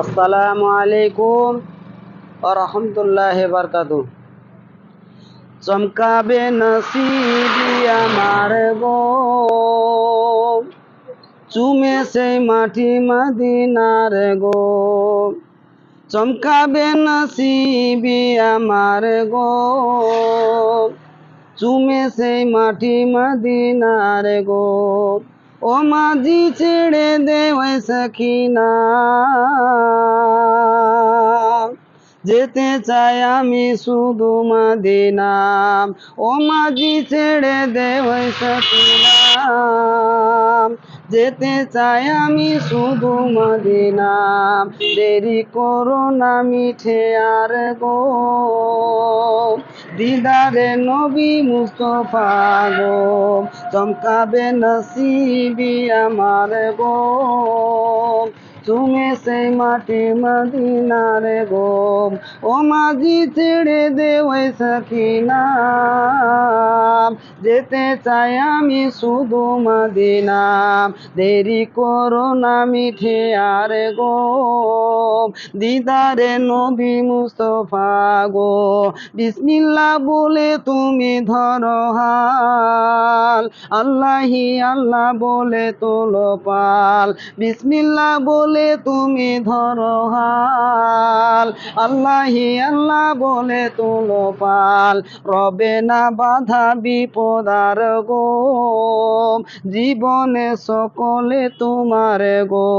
আসসালামু আলাইকুম রহমতুল্লাহ বারকাতু চমকাবে নসিবি আমার গো, চুমে সেই মাটি মদিনার গো। চমকাবে নসিবি আমার গো, চুমে সেই মাটি মদিনার গো। ও মাঝি ছেড়ে দে ওই সখিনা। যেতে চাই আমি শুধু মদিনা। ও মাঝি ছেড়ে দে ওই সখিনা। যেতে চাই আমি শুধু মদিনা। দেরি করো না মিঠে আর গো। দিদারে নবী মুস্তফা গো, চমকাবে নসিবি আমার গো। তুমি সেই মাটি মদিনার গো, ও মাঝি ছেড়ে দে ওই সখিনা যেতে চাই আমি শুধু মদিনা। দেরি করো না মিঠে আর গো। দিদারে নবী মুস্তফা গো। বিসমিল্লা বলে তুমি ধরো হাল। আল্লাহি আল্লাহ বলে তোলো পাল। বিসমিল্লা বলে তুমি ধরো হাল। আল্লাহি আল্লাহ বলে, তোলো পাল। রবে না বাধা বিপদার গো জীবনে সকলে তোমার গো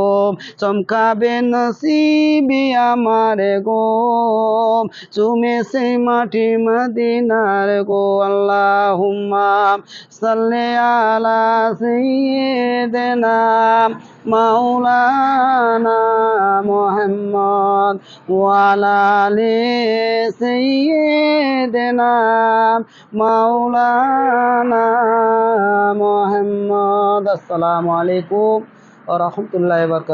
চমকাবে নসিবি আমার গো চুমে সেই মাটি মদিনার গো। আল্লাহ সাল্লে আলা সাইয়্যিদিনা মাওলানা মুহাম্মদ। ওয়ালা আলি সাইয়্যিদিনা মাওলানা মুহাম্মদ আসসালামু আলাইকুম ওয়া রাহমাতুল্লাহি ওয়া বারাকাতুহু।